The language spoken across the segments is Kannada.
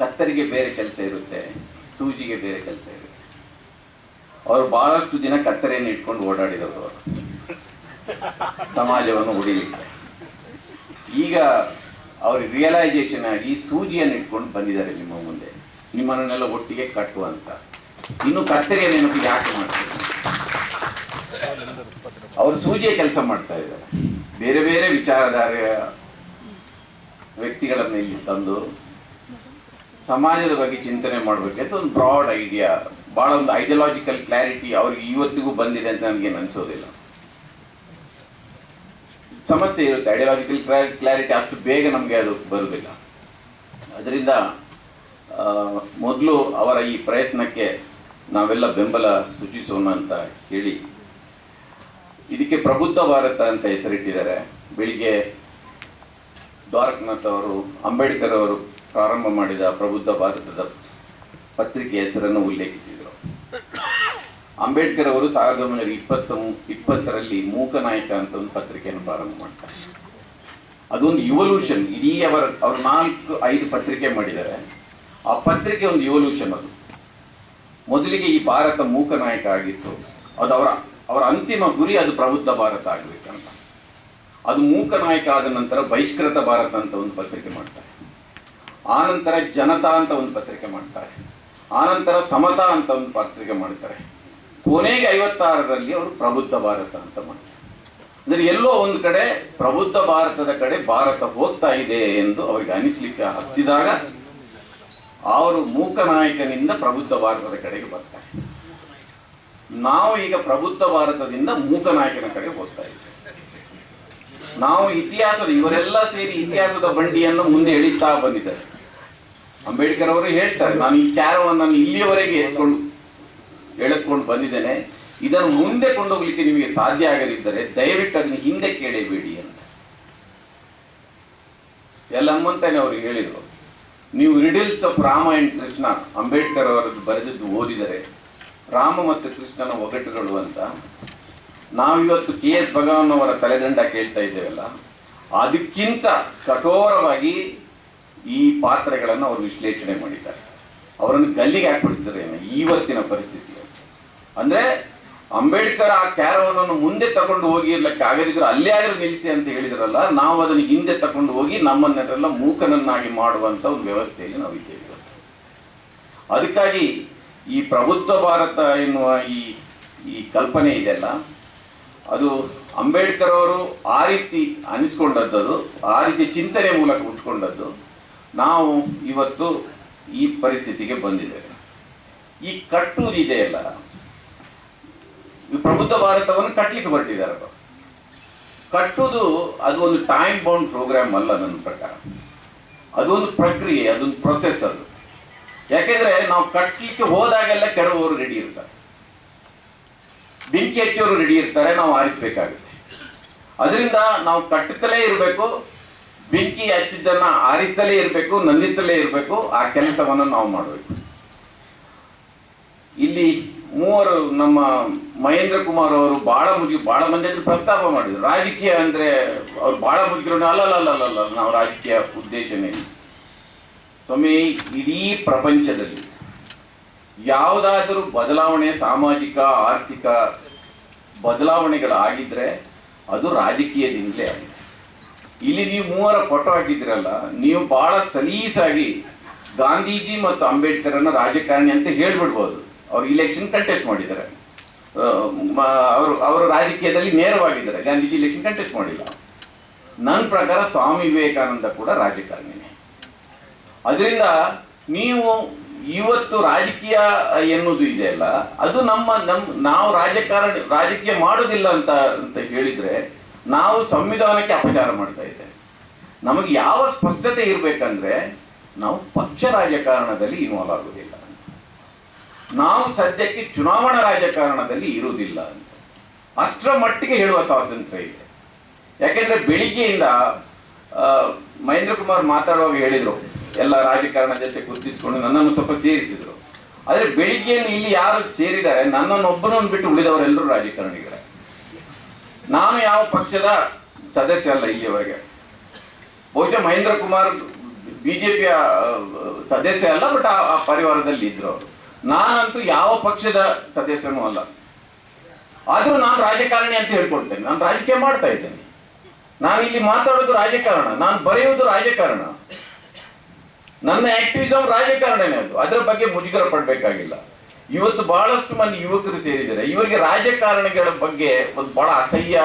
ಕತ್ತರಿಗೆ ಬೇರೆ ಕೆಲಸ ಇರುತ್ತೆ, ಸೂಜಿಗೆ ಬೇರೆ ಕೆಲಸ ಇರುತ್ತೆ. ಅವರು ಬಹಳಷ್ಟು ದಿನ ಕತ್ತರಿಯನ್ನು ಇಟ್ಕೊಂಡು ಓಡಾಡಿದವರು ಅವರು. ಸಮಾಜವನ್ನು ಉಡಿಲಿಕ್ಕೆ. ಈಗ ಅವ್ರಿಗೆ ರಿಯಲೈಸೇಷನ್ ಆಗಿ ಸೂಜಿಯನ್ನು ಇಟ್ಕೊಂಡು ಬಂದಿದ್ದಾರೆ ನಿಮ್ಮ ಮುಂದೆ. ನಿಮ್ಮನ್ನೆಲ್ಲ ಒಟ್ಟಿಗೆ ಕಟ್ಟುವಂತ ಇನ್ನು ಕತ್ತರಿಯ ನೆನಪು ಯಾಕೆ ಮಾಡ್ತಾರೆ? ಅವರು ಸೂಜಿಯ ಕೆಲಸ ಮಾಡ್ತಾ ಇದ್ದಾರೆ. ಬೇರೆ ಬೇರೆ ವಿಚಾರಧಾರೆಯ ವ್ಯಕ್ತಿಗಳನ್ನ ಇಲ್ಲಿ ತಂದು ಸಮಾಜದ ಬಗ್ಗೆ ಚಿಂತನೆ ಮಾಡಬೇಕಂತ ಒಂದು ಬ್ರಾಡ್ ಐಡಿಯಾ ಭಾಳ ಒಂದು ಐಡಿಯಾಲಜಿಕಲ್ ಕ್ಲಾರಿಟಿ ಅವ್ರಿಗೆ ಇವತ್ತಿಗೂ ಬಂದಿದೆ ಅಂತ ನನಗೇನು ಅನಿಸೋದಿಲ್ಲ. ಸಮಸ್ಯೆ ಇರುತ್ತೆ ಐಡಿಯಾಲಜಿಕಲ್ ಕ್ಲಾರಿಟಿ ಅಷ್ಟು ಬೇಗ ನಮಗೆ ಅದು ಬರುವುದಿಲ್ಲ ಅದರಿಂದ ಮೊದಲು ಅವರ ಈ ಪ್ರಯತ್ನಕ್ಕೆ ನಾವೆಲ್ಲ ಬೆಂಬಲ ಸೂಚಿಸೋಣ ಅಂತ ಹೇಳಿ, ಇದಕ್ಕೆ ಪ್ರಬುದ್ಧ ಭಾರತ ಅಂತ ಹೆಸರಿಟ್ಟಿದ್ದಾರೆ. ಬೆಳಿಗ್ಗೆ ದ್ವಾರಕನಾಥ್ ಅವರು, ಅಂಬೇಡ್ಕರ್ ಅವರು ಪ್ರಾರಂಭ ಮಾಡಿದ ಪ್ರಬುದ್ಧ ಭಾರತದ ಪತ್ರಿಕೆ ಹೆಸರನ್ನು ಉಲ್ಲೇಖಿಸಿದರು. ಅಂಬೇಡ್ಕರ್ ಅವರು ಸಾವಿರದ ಒಂಬೈನೂರ ಇಪ್ಪತ್ತ, ಇಪ್ಪತ್ತರಲ್ಲಿ ಮೂಕ ನಾಯಕ ಅಂತ ಒಂದು ಪತ್ರಿಕೆಯನ್ನು ಪ್ರಾರಂಭ ಮಾಡ್ತಾರೆ. ಅದೊಂದು ಇವಲ್ಯೂಷನ್ ಇಡೀ ಅವರ, ಅವರು ನಾಲ್ಕು, ಐದು ಪತ್ರಿಕೆ ಮಾಡಿದ್ದಾರೆ. ಆ ಪತ್ರಿಕೆ ಒಂದು ಇವಲ್ಯೂಷನ್ ಅದು. ಮೊದಲಿಗೆ ಈ ಭಾರತ ಮೂಕ ನಾಯಕ ಆಗಿತ್ತು. ಅದು ಅವರ ಅವರ ಅಂತಿಮ ಗುರಿ ಅದು ಪ್ರಬುದ್ಧ ಭಾರತ ಆಗಬೇಕಂತ. ಅದು ಮೂಕ ನಾಯಕ ಆದ ನಂತರ ಬಹಿಷ್ಕೃತ ಭಾರತ ಅಂತ ಒಂದು ಪತ್ರಿಕೆ ಮಾಡ್ತಾರೆ. ಆನಂತರ ಜನತಾ ಅಂತ ಒಂದು ಪತ್ರಿಕೆ ಮಾಡ್ತಾರೆ. ಆನಂತರ ಸಮತಾ ಅಂತ ಒಂದು ಪತ್ರಿಕೆ ಮಾಡ್ತಾರೆ. ಕೊನೆಗೆ ಐವತ್ತಾರರಲ್ಲಿ ಅವರು ಪ್ರಬುದ್ಧ ಭಾರತ ಅಂತ ಮಾಡ್ತಾರೆ. ಅಂದರೆ ಎಲ್ಲೋ ಒಂದು ಕಡೆ ಪ್ರಬುದ್ಧ ಭಾರತದ ಕಡೆ ಭಾರತ ಹೋಗ್ತಾ ಇದೆ ಎಂದು ಅವರಿಗೆ ಅನಿಸ್ಲಿಕ್ಕೆ ಹತ್ತಿದಾಗ ಅವರು ಮೂಕ ನಾಯಕನಿಂದ ಪ್ರಬುದ್ಧ ಭಾರತದ ಕಡೆಗೆ ಬರ್ತಾರೆ. ನಾವು ಈಗ ಪ್ರಬುದ್ಧ ಭಾರತದಿಂದ ಮೂಕ ನಾಯಕನ ಕಡೆ ಹೋಗ್ತಾ ಇದ್ದೇವೆ. ನಾವು ಇತಿಹಾಸದ ಇವರೆಲ್ಲ ಸೇರಿ ಇತಿಹಾಸದ ಬಂಡಿಯನ್ನು ಮುಂದೆ ಎಳಿತಾ ಬಂದಿದ್ದಾರೆ. ಅಂಬೇಡ್ಕರ್ ಅವರು ಹೇಳ್ತಾರೆ, ನಾನು ಈ ಕ್ಯಾರವನ್ನು ಇಲ್ಲಿಯವರೆಗೆ ಎತ್ಕೊಂಡು ಎಳೆದುಕೊಂಡು ಬಂದಿದ್ದೇನೆ. ಇದನ್ನು ಮುಂದೆ ಕೊಂಡೋಗ್ಲಿಕ್ಕೆ ನಿಮಗೆ ಸಾಧ್ಯ ಆಗದಿದ್ದರೆ ದಯವಿಟ್ಟು ಅದನ್ನು ಹಿಂದೆ ಕೇಳಬೇಡಿ ಅಂತ. ಎಲ್ಲ ಅಮ್ಮಂತಾನೆ ಅವರು ಹೇಳಿದರು, ನೀವು riddles of Rama and Krishna Ambedkar ಅವರದ್ದು ಬರೆದಿದ್ದು ಓದಿದರೆ, ರಾಮ ಮತ್ತು ಕೃಷ್ಣನ ಒಗಟುಗಳು ಅಂತ. ನಾವಿವತ್ತು ಕೆ ಎಸ್ ಭಗವಾನ್ ಅವರ ತಲೆದಂಡ ಕೇಳ್ತಾ ಇದ್ದೇವಲ್ಲ, ಅದಕ್ಕಿಂತ ಕಠೋರವಾಗಿ ಈ ಪಾತ್ರಗಳನ್ನು ಅವರು ವಿಶ್ಲೇಷಣೆ ಮಾಡಿದ್ದಾರೆ. ಅವರನ್ನು ಗಲ್ಲಿಗೆ ಹಾಕ್ಬಿಡ್ತಿದ್ದಾರೆ ಇವತ್ತಿನ ಪರಿಸ್ಥಿತಿ ಅಂದ್ರೆ ಅಂಬೇಡ್ಕರ್ ಆ ಕ್ಯಾರವನ್ನು ಮುಂದೆ ತಗೊಂಡು ಹೋಗಿ ಇರ್ಲಿಕ್ಕೆ ಆಗದಿದ್ರು ಅಲ್ಲೇ ಆದ್ರೂ ನಿಲ್ಲಿಸಿ ಅಂತ ಹೇಳಿದ್ರಲ್ಲ, ನಾವು ಅದನ್ನು ಹಿಂದೆ ತಗೊಂಡು ಹೋಗಿ ನಮ್ಮನ್ನೆಲ್ಲ ಮೂಕನನ್ನಾಗಿ ಮಾಡುವಂತ ಒಂದು ವ್ಯವಸ್ಥೆಯಲ್ಲಿ ನಾವು ಇದ್ದೇವೆ ಅದಕ್ಕಾಗಿ ಈ ಪ್ರಬುದ್ಧ ಭಾರತ ಎನ್ನುವ ಈ ಈ ಕಲ್ಪನೆ ಇದೆಯಲ್ಲ ಅದು ಅಂಬೇಡ್ಕರ್ ಅವರು ಆ ರೀತಿ ಅನಿಸ್ಕೊಂಡದ್ದು, ಆ ರೀತಿ ಚಿಂತನೆ ಮೂಲಕ ಉಟ್ಕೊಂಡದ್ದು ನಾವು ಇವತ್ತು ಈ ಪರಿಸ್ಥಿತಿಗೆ ಬಂದಿದ್ದೇವೆ. ಈ ಕಟ್ಟುವುದಿದೆಯಲ್ಲ ಪ್ರಬುದ್ಧ ಭಾರತವನ್ನು ಕಟ್ಟಲಿಕ್ಕೆ ಬರ್ತಿದ್ದಾರೆ ಅವರು. ಕಟ್ಟುವುದು ಅದು ಒಂದು ಟೈಮ್ ಬೌಂಡ್ ಪ್ರೋಗ್ರಾಮ್ ಅಲ್ಲ ನನ್ನ ಪ್ರಕಾರ. ಅದೊಂದು ಪ್ರಕ್ರಿಯೆ ಅದೊಂದು ಪ್ರೊಸೆಸ್ ಅದು. ಯಾಕೆಂದ್ರೆ ನಾವು ಕಟ್ಟಲಿಕ್ಕೆ ಹೋದಾಗೆಲ್ಲ ಕೆಡವರು ರೆಡಿ ಇರ್ತಾರೆ. ಬೆಂಕಿ ಹಚ್ಚೋರು ರೆಡಿ ಇರ್ತಾರೆ, ನಾವು ಆರಿಸಬೇಕಾಗುತ್ತೆ. ಅದರಿಂದ ನಾವು ಕಟ್ಟುತ್ತಲೇ ಇರಬೇಕು ಬೆಂಕಿ ಹಚ್ಚಿದ್ದನ್ನ ಆರಿಸ್ತಲೇ ಇರಬೇಕು, ನಂದಿಸ್ತಲೇ ಇರಬೇಕು, ಆ ಕೆಲಸವನ್ನು ನಾವು ಮಾಡಬೇಕು. ಇಲ್ಲಿ ಮೂವರು ನಮ್ಮ ಮಹೇಂದ್ರ ಕುಮಾರ್ ಅವರು ಬಹಳ ಮುಗಿ ಬಹಳ ಮಂದಿ ಅಂದ್ರೆ ಪ್ರಸ್ತಾಪ ಮಾಡಿದ್ರು. ರಾಜಕೀಯ ಅಂದ್ರೆ ಅವ್ರು ಬಹಳ ಮುಗಿದ್ರು ಅಲ್ಲಲ್ಲ ನಾವು ರಾಜಕೀಯ ಉದ್ದೇಶನೇ. ಸ್ವಾಮಿ, ಇಡೀ ಪ್ರಪಂಚದಲ್ಲಿ ಯಾವುದಾದರೂ ಬದಲಾವಣೆ, ಸಾಮಾಜಿಕ, ಆರ್ಥಿಕ ಬದಲಾವಣೆಗಳಾಗಿದ್ರೆ ಅದು ರಾಜಕೀಯದಿಂದಲೇ ಆಗಿದೆ. ಇಲ್ಲಿ ನೀವು ಮೂವರ ಫೋಟೋ ಹಾಕಿದ್ರಲ್ಲ ನೀವು ಬಹಳ ಸಲೀಸಾಗಿ ಗಾಂಧೀಜಿ ಮತ್ತು ಅಂಬೇಡ್ಕರನ್ನ ರಾಜಕಾರಣಿ ಅಂತ ಹೇಳ್ಬಿಡ್ಬೋದು. ಅವ್ರು ಇಲೆಕ್ಷನ್ ಕಂಟೆಸ್ಟ್ ಮಾಡಿದ್ದಾರೆ. ಅವರು ಅವರು ರಾಜಕೀಯದಲ್ಲಿ ನೇರವಾಗಿದ್ದಾರೆ. ಗಾಂಧೀಜಿ ಇಲೆಕ್ಷನ್ ಕಂಟೆಸ್ಟ್ ಮಾಡಿಲ್ಲ. ನನ್ನ ಪ್ರಕಾರ ಸ್ವಾಮಿ ವಿವೇಕಾನಂದ ಕೂಡ ರಾಜಕಾರಣಿನೇ. ಅದರಿಂದ ನೀವು ಇವತ್ತು ರಾಜಕೀಯ ಎನ್ನುವುದು ಇದೆಯಲ್ಲ ಅದು ನಮ್ಮ, ನಮ್, ನಾವು ರಾಜಕಾರಣಿ, ರಾಜಕೀಯ ಮಾಡೋದಿಲ್ಲ ಅಂತ ಅಂತ ಹೇಳಿದ್ರೆ ನಾವು ಸಂವಿಧಾನಕ್ಕೆ ಅಪಚಾರ ಮಾಡ್ತಾ ಇದ್ದೇವೆ. ನಮಗೆ ಯಾವ ಸ್ಪಷ್ಟತೆ ಇರಬೇಕಂದ್ರೆ ನಾವು ಪಕ್ಷ ರಾಜಕಾರಣದಲ್ಲಿ ಇನ್ವಾಲ್ವ್ ಆಗುವುದಿಲ್ಲ ನಾವು ಸದ್ಯಕ್ಕೆ ಚುನಾವಣಾ ರಾಜಕಾರಣದಲ್ಲಿ ಇರುವುದಿಲ್ಲ ಅಂತ. ಅಷ್ಟರ ಮಟ್ಟಿಗೆ ಹೇಳುವ ಸ್ವಾತಂತ್ರ್ಯ ಇದೆ. ಯಾಕೆಂದ್ರೆ ಬೆಳಿಗ್ಗೆಯಿಂದ ಮಹೇಂದ್ರ ಕುಮಾರ್ ಮಾತಾಡುವಾಗ ಹೇಳಿದರು, ಎಲ್ಲ ರಾಜಕಾರಣ ಜೊತೆ ಗುರುತಿಸಿಕೊಂಡು ನನ್ನನ್ನು ಸ್ವಲ್ಪ ಸೇರಿಸಿದ್ರು. ಆದರೆ ಬೆಳಿಗ್ಗೆಯನ್ನು ಇಲ್ಲಿ ಯಾರು ಸೇರಿದ್ದಾರೆ, ನನ್ನನ್ನು ಒಬ್ಬನನ್ನು ಬಿಟ್ಟು ಉಳಿದವರೆಲ್ಲರೂ ರಾಜಕಾರಣಿಗಳೇ. ನಾನು ಯಾವ ಪಕ್ಷದ ಸದಸ್ಯ ಅಲ್ಲ ಇಲ್ಲಿಯವರೆಗೆ ಬಹುಶಃ ಮಹೇಂದ್ರ ಕುಮಾರ್ ಬಿಜೆಪಿಯ ಸದಸ್ಯ ಅಲ್ಲ, ಬಟ್ ಆ ಪರಿವಾರದಲ್ಲಿ ಇದ್ರು ಅವರು. ನಾನಂತೂ ಯಾವ ಪಕ್ಷದ ಸದಸ್ಯನೂ ಅಲ್ಲ. ಆದರೂ ನಾನು ರಾಜಕಾರಣಿ ಅಂತ ಹೇಳ್ಕೊಡ್ತೇನೆ ನಾನು ರಾಜಕೀಯ ಮಾಡ್ತಾ ಇದ್ದೇನೆ. ನಾನು ಇಲ್ಲಿ ಮಾತಾಡೋದು ರಾಜಕಾರಣ. ನಾನು ಬರೆಯುವುದು ರಾಜಕಾರಣ. ನನ್ನ ಆಕ್ಟಿವಿಸಮ್ ರಾಜಕಾರಣನೇ ಅದು. ಅದರ ಬಗ್ಗೆ ಮುಜುಗರ ಪಡ್ಬೇಕಾಗಿಲ್ಲ. ಇವತ್ತು ಬಹಳಷ್ಟು ಮಂದಿ ಯುವಕರು ಸೇರಿದ್ದಾರೆ. ಇವರಿಗೆ ರಾಜಕಾರಣಿಗಳ ಬಗ್ಗೆ ಒಂದು ಬಹಳ ಅಸಹ್ಯ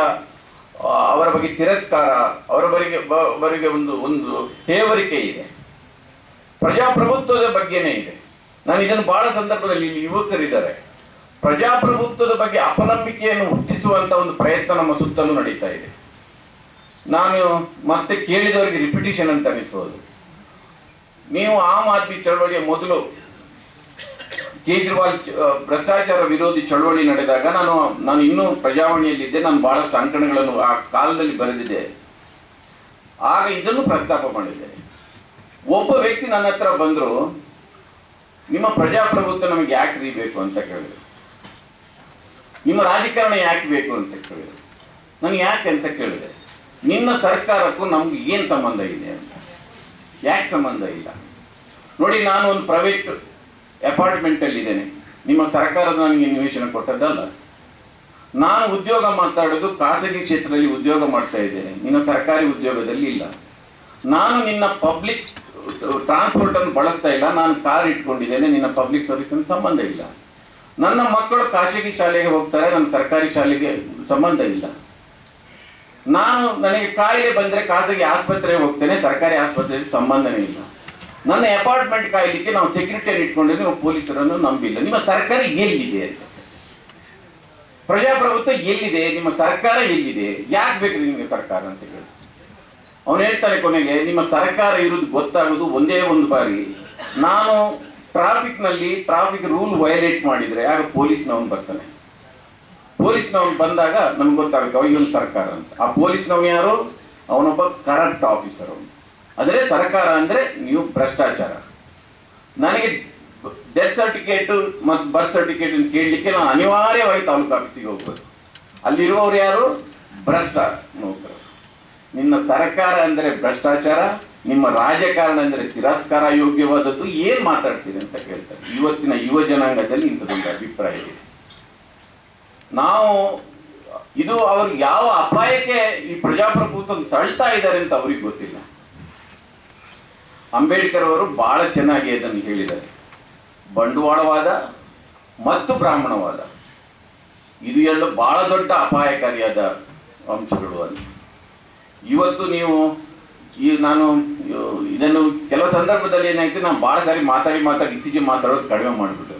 ಅವರ ಬಗ್ಗೆ ತಿರಸ್ಕಾರ, ಅವರ ಬರಿಗೆ ಬರಿಗೆ ಒಂದು ಒಂದು ಹೇವರಿಕೆ ಇದೆ. ಪ್ರಜಾಪ್ರಭುತ್ವದ ಬಗ್ಗೆನೇ ಇದೆ. ನಾನು ಇದನ್ನು ಬಹಳ ಸಂದರ್ಭದಲ್ಲಿ ಇಲ್ಲಿ ಯುವಕರಿದ್ದಾರೆ. ಪ್ರಜಾಪ್ರಭುತ್ವದ ಬಗ್ಗೆ ಅಪನಂಬಿಕೆಯನ್ನು ಹುಟ್ಟಿಸುವಂತ ಒಂದು ಪ್ರಯತ್ನ ನಮ್ಮ ಸುತ್ತಲೂ ನಡೀತಾ ಇದೆ. ನಾನು ಮತ್ತೆ ಕೇಳಿದವರಿಗೆ ರಿಪಿಟೇಷನ್ ಅಂತ ಅನಿಸ್ಬೋದು ನೀವು ಆಮ್ ಆದ್ಮಿ ಚಳವಳಿಯ ಮೊದಲು ಕೇಜ್ರಿವಾಲ್ ಭ್ರಷ್ಟಾಚಾರ ವಿರೋಧಿ ಚಳವಳಿ ನಡೆದಾಗ ನಾನು ನಾನು ಇನ್ನೂ ಪ್ರಜಾವಾಣಿಯಲ್ಲಿದ್ದೆ, ನಾನು ಬಹಳಷ್ಟು ಅಂಕಣಗಳನ್ನು ಆ ಕಾಲದಲ್ಲಿ ಬರೆದಿದ್ದೆ. ಆಗ ಇದನ್ನು ಪ್ರಸ್ತಾಪ ಮಾಡಿದೆ ಒಬ್ಬ ವ್ಯಕ್ತಿ ನನ್ನ ಹತ್ರ ಬಂದ್ರು, ನಿಮ್ಮ ಪ್ರಜಾಪ್ರಭುತ್ವ ನಮಗೆ ಯಾಕೆ ರೀ ಬೇಕು ಅಂತ ಕೇಳಿದ್ರು. ನಿಮ್ಮ ರಾಜಕಾರಣ ಯಾಕೆ ಬೇಕು ಅಂತ ಕೇಳಿದ್ರು. ನನಗೆ ಯಾಕೆ ಅಂತ ಕೇಳಿದೆ. ನಿನ್ನ ಸರ್ಕಾರಕ್ಕೂ ನಮ್ಗೆ ಏನು ಸಂಬಂಧ ಇದೆ ಅಂತ. ಯಾಕೆ ಸಂಬಂಧ ಇಲ್ಲ? ನೋಡಿ, ನಾನು ಒಂದು ಪ್ರೈವೇಟ್ ಅಪಾರ್ಟ್ಮೆಂಟ್ ಅಲ್ಲಿ ಇದ್ದೇನೆ ನಿಮ್ಮ ಸರ್ಕಾರದ ನನಗೆ ನಿವೇಶನ ಕೊಟ್ಟದ್ದಲ್ಲ. ನಾನು ಉದ್ಯೋಗ ಮಾತಾಡೋದು ಖಾಸಗಿ ಕ್ಷೇತ್ರದಲ್ಲಿ ಉದ್ಯೋಗ ಮಾಡ್ತಾ ಇದ್ದೇನೆ. ನಿನ್ನ ಸರ್ಕಾರಿ ಉದ್ಯೋಗದಲ್ಲಿ ಇಲ್ಲ. ನಾನು ನಿನ್ನ ಪಬ್ಲಿಕ್ ಟ್ರಾನ್ಸ್ಪೋರ್ಟ್ ಅನ್ನು ಬಳಸ್ತಾ ಇಲ್ಲ. ನಾನು ಕಾರ್ ಇಟ್ಕೊಂಡಿದ್ದೇನೆ. ನಿನ್ನ ಪಬ್ಲಿಕ್ ಸರ್ವಿಸ್ ಸಂಬಂಧ ಇಲ್ಲ. ನನ್ನ ಮಕ್ಕಳು ಖಾಸಗಿ ಶಾಲೆಗೆ ಹೋಗ್ತಾರೆ. ನನ್ನ ಸರ್ಕಾರಿ ಶಾಲೆಗೆ ಸಂಬಂಧ ಇಲ್ಲ. ನಾನು ನನಗೆ ಕಾಯಿಲೆ ಬಂದರೆ ಖಾಸಗಿ ಆಸ್ಪತ್ರೆಗೆ ಹೋಗ್ತೇನೆ. ಸರ್ಕಾರಿ ಆಸ್ಪತ್ರೆಗೆ ಸಂಬಂಧನೇ ಇಲ್ಲ. ನನ್ನ ಅಪಾರ್ಟ್ಮೆಂಟ್ ಕಾಯ್ಲಿಕ್ಕೆ ನಾವು ಸೆಕ್ರೆಟರಿ ಇಟ್ಕೊಂಡ್ರೆ ನೀವು ಪೊಲೀಸರನ್ನು ನಂಬಿಲ್ಲ. ನಿಮ್ಮ ಸರ್ಕಾರ ಎಲ್ಲಿದೆ ಅಂತ. ಪ್ರಜಾಪ್ರಭುತ್ವ ಎಲ್ಲಿದೆ? ನಿಮ್ಮ ಸರ್ಕಾರ ಎಲ್ಲಿದೆ? ಯಾಕೆ ಬೇಕು ನಿಮಗೆ ಸರ್ಕಾರ ಅಂತ ಹೇಳಿ. ಅವನು ಹೇಳ್ತಾರೆ ಕೊನೆಗೆ, ನಿಮ್ಮ ಸರ್ಕಾರ ಇರೋದು ಗೊತ್ತಾಗೋದು ಒಂದೇ ಒಂದು ಬಾರಿ. ನಾನು ಟ್ರಾಫಿಕ್ನಲ್ಲಿ ಟ್ರಾಫಿಕ್ ರೂಲ್ ವಯಲೇಟ್ ಮಾಡಿದ್ರೆ ಆಗ ಪೊಲೀಸ್ನವನು ಬರ್ತಾನೆ. ಪೊಲೀಸ್ನವನು ಬಂದಾಗ ನಮ್ಗೆ ಗೊತ್ತಾಗುತ್ತೆ ಅವ ಇವನು ಸರ್ಕಾರ ಅಂತ. ಆ ಪೊಲೀಸ್ನವನು ಯಾರು? ಅವನೊಬ್ಬ ಕರಪ್ಟ್ ಆಫೀಸರ್ ಅವನು. ಆದರೆ ಸರ್ಕಾರ ಅಂದ್ರೆ ನೀವು ಭ್ರಷ್ಟಾಚಾರ. ನನಗೆ ಡೆತ್ ಸರ್ಟಿಫಿಕೇಟು ಮತ್ತು ಬರ್ತ್ ಸರ್ಟಿಫಿಕೇಟ್ ಕೇಳಲಿಕ್ಕೆ ನಾನು ಅನಿವಾರ್ಯವಾಗಿ ತಾಲೂಕು ಆಫೀಸಿಗೆ ಹೋಗ್ಬೋದು. ಅಲ್ಲಿರುವವರು ಯಾರು? ಭ್ರಷ್ಟ ನೌಕರರು ನಿನ್ನ ಸರ್ಕಾರ ಅಂದರೆ ಭ್ರಷ್ಟಾಚಾರ, ನಿಮ್ಮ ರಾಜಕಾರಣ ಅಂದರೆ ತಿರಸ್ಕಾರ ಯೋಗ್ಯವಾದದ್ದು ಏನು ಮಾತಾಡ್ತೀರಿ ಅಂತ ಕೇಳ್ತಾರೆ. ಇವತ್ತಿನ ಯುವ ಜನಾಂಗದಲ್ಲಿ ಇಂಥದ್ದೊಂದು ಅಭಿಪ್ರಾಯ ಇದೆ. ನಾವು ಇದು ಅವರು ಯಾವ ಅಪಾಯಕ್ಕೆ ಈ ಪ್ರಜಾಪ್ರಭುತ್ವ ತಳ್ತಾ ಇದ್ದಾರೆ ಅಂತ ಅವ್ರಿಗೆ ಗೊತ್ತಿಲ್ಲ. ಅಂಬೇಡ್ಕರ್ ಅವರು ಬಹಳ ಚೆನ್ನಾಗಿ ಅದನ್ನು ಹೇಳಿದ್ದಾರೆ. ಬಂಡವಾಳವಾದ ಮತ್ತು ಬ್ರಾಹ್ಮಣವಾದ. ಇದು ಎರಡು ಬಹಳ ದೊಡ್ಡ ಅಪಾಯಕಾರಿಯಾದ ಅಂಶಗಳು ಅಂತ ಇವತ್ತು ನೀವು ಈ ನಾನು ಇದನ್ನು ಕೆಲವು ಸಂದರ್ಭದಲ್ಲಿ ಏನಾಯ್ತು, ನಾನು ಬಹಳ ಸಾರಿ ಮಾತಾಡಿ ಮಾತಾಡಿ ಇತ್ತೀಚೆಗೆ ಮಾತಾಡೋದು ಕಡಿಮೆ ಮಾಡಿಬಿಟ್ಟೆ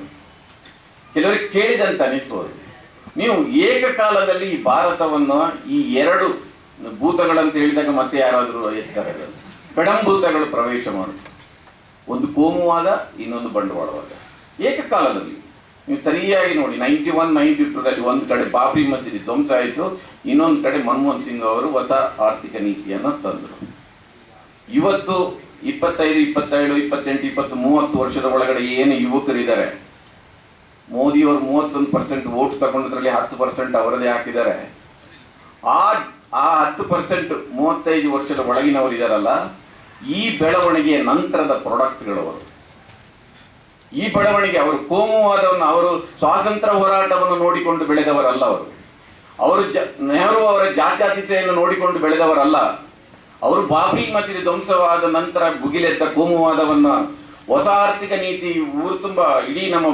ಕೆಲವರಿಗೆ ಕೇಳಿದಂತ ಅನಿಸ್ಬೋದು ನೀವು ಏಕಕಾಲದಲ್ಲಿ ಈ ಭಾರತವನ್ನು ಈ ಎರಡು ಭೂತಗಳಂತ ಹೇಳಿದಾಗ ಮತ್ತೆ ಯಾರಾದರೂ ಎತ್ತಾರೆ ಪೆಡಂಭೂತಗಳು ಪ್ರವೇಶ ಮಾಡುತ್ತೆ ಒಂದು ಕೋಮುವಾದ, ಇನ್ನೊಂದು ಬಂಡವಾಳವಾದ. ಏಕಕಾಲದಲ್ಲಿ ನೀವು ಸರಿಯಾಗಿ ನೋಡಿ ನೈಂಟಿ ಒನ್ ನೈಂಟಿ ಟೂದಲ್ಲಿ ಒಂದು ಕಡೆ ಬಾಬ್ರಿ ಮಸೀದಿ ಧ್ವಂಸ ಆಯಿತು, ಇನ್ನೊಂದು ಕಡೆ ಮನಮೋಹನ್ ಸಿಂಗ್ ಅವರು ಹೊಸ ಆರ್ಥಿಕ ನೀತಿಯನ್ನು ತಂದರು. ಇವತ್ತು ಇಪ್ಪತ್ತೈದು, ಇಪ್ಪತ್ತೇಳು, ಇಪ್ಪತ್ತೆಂಟು, ಇಪ್ಪತ್ತು ಮೂವತ್ತು ವರ್ಷದ ಒಳಗಡೆ ಏನು ಯುವಕರಿದ್ದಾರೆ, ಮೋದಿಯವರು ಮೂವತ್ತೊಂದು ಪರ್ಸೆಂಟ್ ವೋಟ್ ತಗೊಂಡದ್ರಲ್ಲಿ ಹತ್ತು ಪರ್ಸೆಂಟ್ ಅವರದೇ ಹಾಕಿದ್ದಾರೆ. ಆ ಆ ಹತ್ತು ಪರ್ಸೆಂಟ್ ಮೂವತ್ತೈದು ವರ್ಷದ ಒಳಗಿನವರು ಇದಾರಲ್ಲ ಈ ಬೆಳವಣಿಗೆಯ ನಂತರದ ಪ್ರಾಡಕ್ಟ್ಗಳು ಅವರು. ಈ ಬೆಳವಣಿಗೆ ಅವರು ಕೋಮುವಾದವನ್ನು, ಅವರು ಸ್ವಾತಂತ್ರ್ಯ ಹೋರಾಟವನ್ನು ನೋಡಿಕೊಂಡು ಬೆಳೆದವರಲ್ಲ ಅವರು. ಅವರು ಜ, ನೆಹರು ಅವರ ಜಾತ್ಯಾತೀತೆಯನ್ನು ನೋಡಿಕೊಂಡು ಬೆಳೆದವರಲ್ಲ. ಅವರು ಬಾಬ್ರಿ ಮಸೀದಿ ಧ್ವಂಸವಾದ ನಂತರ ಭುಗಿಲೆದ್ದ ಕೋಮುವಾದವನ್ನು, ಹೊಸ ಆರ್ಥಿಕ ನೀತಿ, ಊರು ತುಂಬ, ಇಡೀ ನಮ್ಮ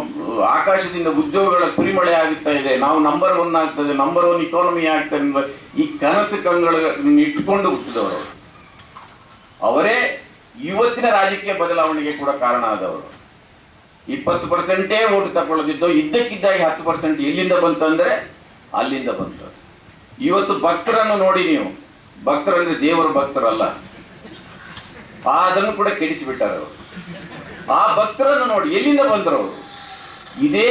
ಆಕಾಶದಿಂದ ಉದ್ಯೋಗಗಳ ಸುರಿಮಳೆ ಆಗುತ್ತಾ ಇದೆ, ನಾವು ನಂಬರ್ ಒನ್ ಆಗ್ತದೆ ನಂಬರ್ ಒನ್ ಇಕಾನಮಿ ಆಗ್ತದೆ ಈ ಕನಸು ಕಂಗಳನ್ನು ಇಟ್ಟುಕೊಂಡು ಹುಟ್ಟಿದವರು. ಅವರು. ಇವತ್ತಿನ ರಾಜಕೀಯ ಬದಲಾವಣೆಗೆ ಕೂಡ ಕಾರಣ ಆದವರು. ಇಪ್ಪತ್ತು ಪರ್ಸೆಂಟೇ ಓಟ್ ತಗೊಳ್ಳೋದಿದ್ದು ಇದ್ದಕ್ಕಿದ್ದಾಗಿ ಹತ್ತು ಪರ್ಸೆಂಟ್ ಎಲ್ಲಿಂದ ಬಂತು ಅಂದರೆ ಅಲ್ಲಿಂದ ಬಂತು ಇವತ್ತು ಭಕ್ತರನ್ನು ನೋಡಿ ನೀವು. ಭಕ್ತರಂದ್ರೆ ದೇವರ ಭಕ್ತರಲ್ಲ. ಅದನ್ನು ಕೂಡ ಕೆಡಿಸಿಬಿಟ್ಟಾರೆ ಅವರು. ಆ ಭಕ್ತರನ್ನು ನೋಡಿ ಎಲ್ಲಿಂದ ಬಂದರು ಅವರು? ಇದೇ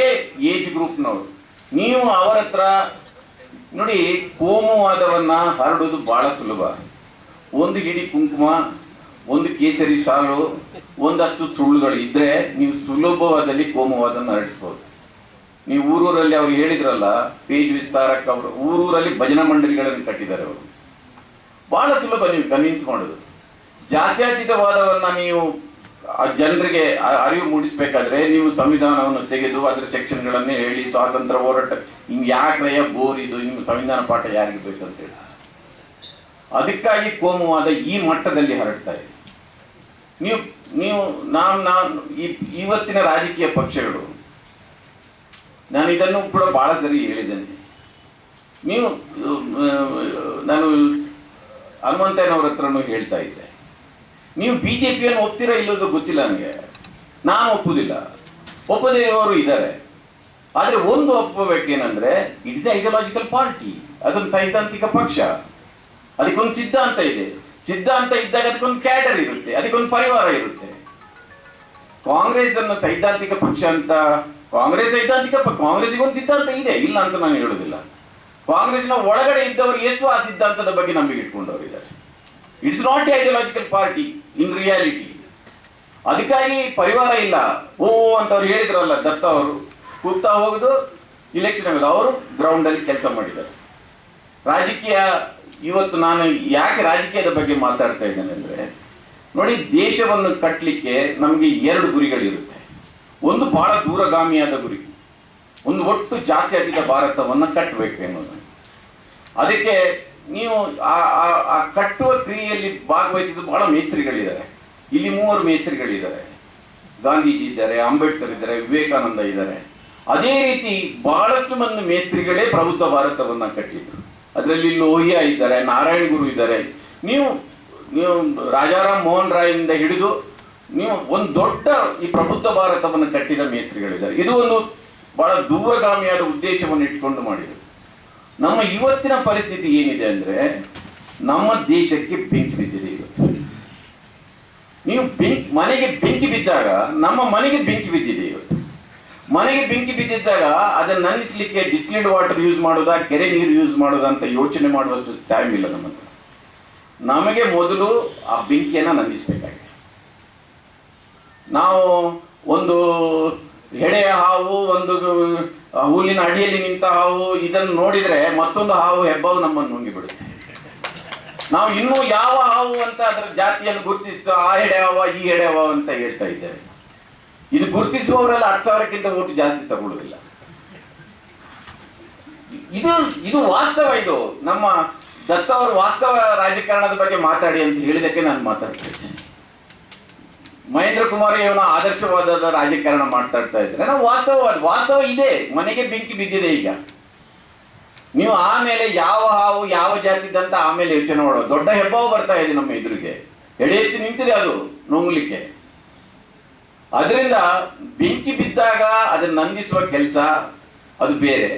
ಏಜ್ ಗ್ರೂಪ್ನವರು ನೀವು ಅವರ ಹತ್ರ ನೋಡಿ ಕೋಮುವಾದವನ್ನ ಹರಡುವುದು ಬಹಳ ಸುಲಭ. ಒಂದು ಗಿಡಿ ಕುಂಕುಮ, ಒಂದು ಕೇಸರಿ ಸಾಲು, ಒಂದಷ್ಟು ಸುಳ್ಳುಗಳು ಇದ್ದರೆ ನೀವು ಸುಲಭವಾದಲ್ಲಿ ಕೋಮುವಾದನ್ನು ಹರಡಿಸ್ಬೋದು. ನೀವು ಊರೂರಲ್ಲಿ ಅವ್ರು ಹೇಳಿದ್ರಲ್ಲ, ಪೇಜ್ ವಿಸ್ತಾರಕ್ಕೆ ಅವರು ಊರೂರಲ್ಲಿ ಭಜನಾ ಮಂಡಳಿಗಳನ್ನು ಕಟ್ಟಿದ್ದಾರೆ ಅವರು. ಬಹಳ ಸುಲಭ ನೀವು ಕನ್ವಿನ್ಸ್ ಮಾಡೋದು. ಜಾತ್ಯತೀತವಾದವನ್ನು ನೀವು ಜನರಿಗೆ ಅರಿವು ಮೂಡಿಸಬೇಕಾದ್ರೆ ನೀವು ಸಂವಿಧಾನವನ್ನು ತೆಗೆದು ಅದರ ಸೆಕ್ಷನ್ಗಳನ್ನೇ ಹೇಳಿ ಸ್ವಾತಂತ್ರ್ಯ ಹೋರಾಟ ಹಿಂಗೆ ಯಾಕ್ರಯ ಬೋರ್ ಇದು ನಿಮ್ಮ ಸಂವಿಧಾನ ಪಾಠ ಯಾರಿಗೆ ಬೇಕಂತ ಹೇಳಿ. ಅದಕ್ಕಾಗಿ ಕೋಮುವಾದ ಈ ಮಟ್ಟದಲ್ಲಿ ಹರಡ್ತಾ ಇದೆ. ನೀವು ನೀವು, ನಾವು ನಾನು ಇವತ್ತಿನ ರಾಜಕೀಯ ಪಕ್ಷಗಳು, ನಾನು ಇದನ್ನು ಕೂಡ ಬಹಳ ಸರಿ ಹೇಳಿದ್ದೇನೆ. ನೀವು, ನಾನು ಹನುಮಂತಯ್ಯನವ್ರ ಹತ್ರನೂ ಹೇಳ್ತಾ ಇದ್ದೆ. ನೀವು ಬಿ ಜೆ ಪಿಯನ್ನು ಒಪ್ತೀರಾ ಇಲ್ಲೋದು ಗೊತ್ತಿಲ್ಲ ನನಗೆ. ನಾನು ಒಪ್ಪುದಿಲ್ಲ. ಒಪ್ಪದೇ ಇರುವವರು ಇದ್ದಾರೆ. ಆದರೆ ಒಂದು ಒಪ್ಪಬೇಕೇನಂದ್ರೆ ಇಟ್ಸ್ ಐಡಿಯಾಲಜಿಕಲ್ ಪಾರ್ಟಿ ಅದೊಂದು ಸೈದ್ಧಾಂತಿಕ ಪಕ್ಷ. ಅದಕ್ಕೊಂದು ಸಿದ್ಧಾಂತ ಇದೆ. ಸಿದ್ಧಾಂತ ಇದ್ದಾಗ ಅದಕ್ಕೊಂದು ಕ್ಯಾಡರ್ ಇರುತ್ತೆ. ಅದಕ್ಕೊಂದು ಪರಿವಾರ ಇರುತ್ತೆ. ಕಾಂಗ್ರೆಸ್ ಅನ್ನ ಸೈದ್ಧಾಂತಿಕ ಪಕ್ಷ ಅಂತ, ಕಾಂಗ್ರೆಸ್ ಸೈದ್ಧಾಂತಿಕ ಪಕ್ಷ ಕಾಂಗ್ರೆಸ್ಗೆ ಒಂದು ಸಿದ್ಧಾಂತ ಇದೆ. ಇಲ್ಲ ಅಂತ ನಾನು ಹೇಳುದಿಲ್ಲ ಕಾಂಗ್ರೆಸ್ನ ಒಳಗಡೆ ಇದ್ದವರು ಎಷ್ಟು ಆ ಸಿದ್ಧಾಂತದ ಬಗ್ಗೆ ನಂಬಿಕೆ ಇಟ್ಕೊಂಡವರು ಇದ್ದಾರೆ it's not ideological party in reality ಅದಕ್ಕಾಗಿ ಪರಿವಾರ ಇಲ್ಲ. ಓ ಅಂತ ಅವ್ರು ಹೇಳಿದ್ರಲ್ಲ, ದತ್ತ ಅವರು. ಕೂಗ್ತಾ ಹೋಗುದು ಇಲೆಕ್ಷನ್ ಅವರು ಗ್ರೌಂಡ್ ಅಲ್ಲಿ ಕೆಲಸ ಮಾಡಿದ್ದಾರೆ. ರಾಜಕೀಯ ಇವತ್ತು ನಾನು ಯಾಕೆ ರಾಜಕೀಯದ ಬಗ್ಗೆ ಮಾತಾಡ್ತಾ ಇದ್ದೇನೆ ಅಂದ್ರೆ, ನೋಡಿ, ದೇಶವನ್ನು ಕಟ್ಟಲಿಕ್ಕೆ ನಮಗೆ ಎರಡು ಗುರಿಗಳಿರುತ್ತೆ. ಒಂದು ಬಹಳ ದೂರಗಾಮಿಯಾದ ಗುರಿ, ಒಂದು ಒಟ್ಟು ಜಾತ್ಯತೀತ ಭಾರತವನ್ನು ಕಟ್ಟಬೇಕು ಎನ್ನುವುದು. ಅದಕ್ಕೆ ನೀವು ಆ ಕಟ್ಟುವ ಕ್ರಿಯೆಯಲ್ಲಿ ಭಾಗವಹಿಸಿದ ಬಹಳ ಮೇಸ್ತ್ರಿಗಳಿದ್ದಾರೆ. ಇಲ್ಲಿ ಮೂವರು ಮೇಸ್ತ್ರಿಗಳಿದ್ದಾರೆ. ಗಾಂಧೀಜಿ ಇದ್ದಾರೆ, ಅಂಬೇಡ್ಕರ್ ಇದ್ದಾರೆ, ವಿವೇಕಾನಂದ ಇದ್ದಾರೆ. ಅದೇ ರೀತಿ ಬಹಳಷ್ಟು ಮಂದಿ ಮೇಸ್ತ್ರಿಗಳೇ ಪ್ರಬುದ್ಧ ಭಾರತವನ್ನು ಕಟ್ಟಿದ್ರು. ಅದರಲ್ಲಿ ಲೋಹಿಯಾ ಇದ್ದಾರೆ, ನಾರಾಯಣ ಗುರು ಇದ್ದಾರೆ. ನೀವು ನೀವು ರಾಜಾರಾಮ್ ಮೋಹನ್ ರಾಯಿಂದ ಹಿಡಿದು ನೀವು ಒಂದು ದೊಡ್ಡ ಈ ಪ್ರಬುದ್ಧ ಭಾರತವನ್ನು ಕಟ್ಟಿದ ಮೇತ್ರಿಗಳಿದ್ದಾರೆ ಇದು ಒಂದು ಬಹಳ ದೂರಗಾಮಿಯಾದ ಉದ್ದೇಶವನ್ನು ಇಟ್ಕೊಂಡು ಮಾಡಿದೆ ನಮ್ಮ ಇವತ್ತಿನ ಪರಿಸ್ಥಿತಿ ಏನಿದೆ ಅಂದ್ರೆ, ನಮ್ಮ ದೇಶಕ್ಕೆ ಬೆಂಕಿ ಬಿದ್ದಿದೆ ಇವತ್ತು. ನೀವು ಬೆಂಕಿ, ಮನೆಗೆ ಬೆಂಕಿ ಬಿದ್ದಾಗ, ನಮ್ಮ ಮನೆಗೆ ಬೆಂಕಿ ಬಿದ್ದಿದೆ. ಮನೆಗೆ ಬೆಂಕಿ ಬಿದ್ದಿದ್ದಾಗ ಅದನ್ನು ನಂದಿಸ್ಲಿಕ್ಕೆ ಡಿಸ್ಟಿಲ್ಡ್ ವಾಟರ್ ಯೂಸ್ ಮಾಡೋದಾ, ಕೆರೆ ನೀರು ಯೂಸ್ ಮಾಡೋದಾ ಅಂತ ಯೋಚನೆ ಮಾಡುವಷ್ಟು ಟೈಮ್ ಇಲ್ಲ ನಮ್ಮ ನಮಗೆ ಮೊದಲು ಆ ಬೆಂಕಿಯನ್ನು ನಂದಿಸಬೇಕಾಗಿದೆ ನಾವು ಒಂದು ಹೆಡೆಯ ಹಾವು, ಒಂದು ಹೂಲಿನ ಅಡಿಯಲ್ಲಿ ನಿಂತ ಹಾವು ಇದನ್ನು ನೋಡಿದರೆ ಮತ್ತೊಂದು ಹಾವು ಹೆಬ್ಬಾವು ನಮ್ಮನ್ನು ನುಂಗಿಬಿಡುತ್ತೆ ನಾವು ಇನ್ನೂ ಯಾವ ಹಾವು ಅಂತ ಅದರ ಜಾತಿಯನ್ನು ಗುರುತಿಸ್ತು ಆ ಹೆಡೆ ಹಾವ, ಈ ಹೆಡೆ ಹಾವ ಅಂತ ಹೇಳ್ತಾ ಇದ್ದೇವೆ. ಇದು ಗುರುತಿಸುವವರೆಲ್ಲ ಹತ್ತು ಸಾವಿರಕ್ಕಿಂತ ಓಟು ಜಾಸ್ತಿ ತಗೊಳ್ಳುವುದಿಲ್ಲ ಇದು ಇದು ವಾಸ್ತವ ಇದು. ನಮ್ಮ ದತ್ತ ಅವರು ವಾಸ್ತವ ರಾಜಕಾರಣದ ಬಗ್ಗೆ ಮಾತಾಡಿ ಅಂತ ಹೇಳಿದಕ್ಕೆ ನಾನು ಮಾತಾಡ್ತಿದ್ದೇನೆ. ಮಹೇಂದ್ರ ಕುಮಾರ್ ಇವನ ಆದರ್ಶವಾದ ರಾಜಕಾರಣ ಮಾತಾಡ್ತಾ ಇದ್ರೆ, ನಾವು ವಾಸ್ತವ ವಾಸ್ತವ ಇದೆ. ಮನೆಗೆ ಬೆಂಕಿ ಬಿದ್ದಿದೆ ಈಗ. ನೀವು ಆಮೇಲೆ ಯಾವ ಹಾವು, ಯಾವ ಜಾತಿದಂತ ಆಮೇಲೆ ಯೋಚನೆ ಮಾಡೋದು. ದೊಡ್ಡ ಹೆಬ್ಬಾವು ಬರ್ತಾ ಇದೆ ನಮ್ಮ ಎದುರಿಗೆ. ಎಡೆ ಎತ್ತಿ ನಿಂತಿದೆ ಅದು, ನುಂಗ್ಲಿಕ್ಕೆ. ಅದರಿಂದ ಬೆಂಕಿ ಬಿದ್ದಾಗ ಅದನ್ನು ನಂದಿಸುವ ಕೆಲಸ ಅದು ಬೇರೆ.